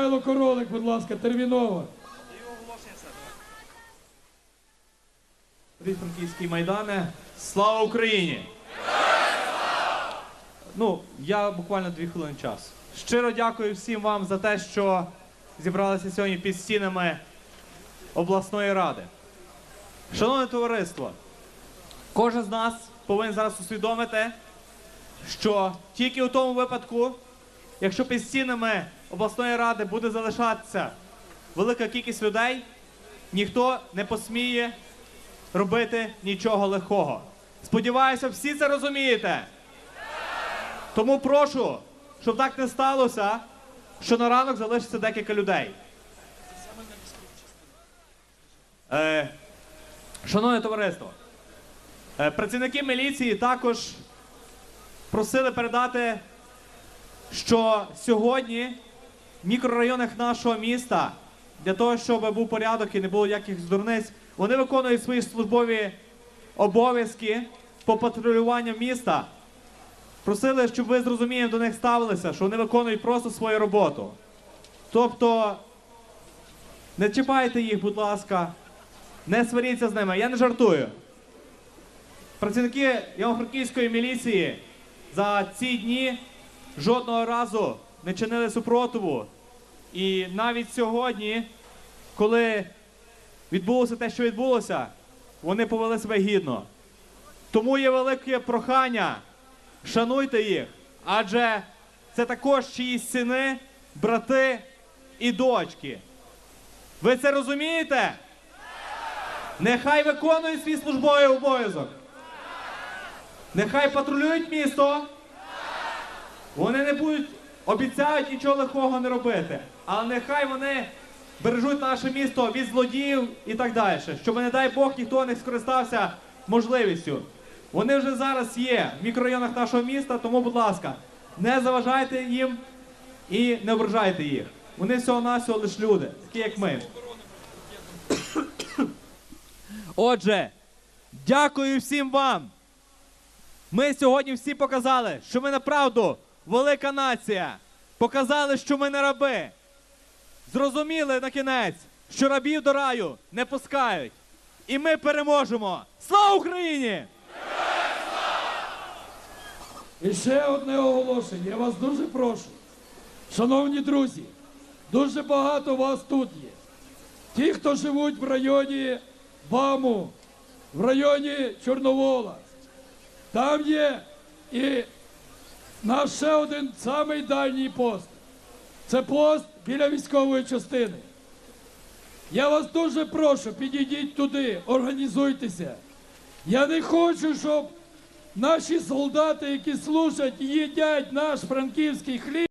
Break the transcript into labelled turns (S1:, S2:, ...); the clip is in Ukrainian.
S1: Михайло Королик, будь ласка, терміново.
S2: Привіт, майдане. Слава Україні! Ну, я буквально дві хвилини часу. Щиро дякую всім вам за те, що зібралися сьогодні під стінами обласної ради. Шановне товариство, кожен з нас повинен зараз усвідомити, що тільки у тому випадку, якщо під стінами обласної ради буде залишатися велика кількість людей, ніхто не посміє робити нічого легкого. Сподіваюся, всі це розумієте. Тому прошу, щоб так не сталося, що на ранок залишиться декілька людей. Е, шановне товариство, е, працівники міліції також просили передати, що сьогодні в мікрорайонах нашого міста для того, щоб був порядок і не було якихось дурниць, вони виконують свої службові обов'язки по патрулюванню міста. Просили, щоб ви з до них ставилися, що вони виконують просто свою роботу. Тобто, не чіпайте їх, будь ласка, не сваріться з ними. Я не жартую. Працівники Івано-Франківської міліції за ці дні жодного разу не чинили супротиву. І навіть сьогодні, коли відбулося те, що відбулося, вони повели себе гідно. Тому є велике прохання, шануйте їх, адже це також чиїсь сини, брати і дочки. Ви це розумієте? Нехай виконують свій службовий обов'язок. Нехай патрулюють місто. Вони не будуть, обіцяють нічого лихого не робити. Але нехай вони бережуть наше місто від злодіїв і так далі. Щоб, не дай Бог, ніхто не скористався можливістю. Вони вже зараз є в мікрорайонах нашого міста, тому, будь ласка, не заважайте їм і не ображайте їх. Вони всього-навсього лише люди, такі як ми. Отже, дякую всім вам. Ми сьогодні всі показали, що ми направду велика нація. Показали, що ми не раби. Зрозуміли на кінець, що рабів до раю не пускають. І ми переможемо. Слава Україні!
S1: І ще одне оголошення. Я вас дуже прошу. Шановні друзі, дуже багато вас тут є. Ті, хто живуть в районі БАМу, в районі Чорновола. Там є і наш ще один самий дальній пост. Це пост біля військової частини. Я вас дуже прошу, підійдіть туди, організуйтеся. Я не хочу, щоб наші солдати, які служать їдять наш франківський хліб.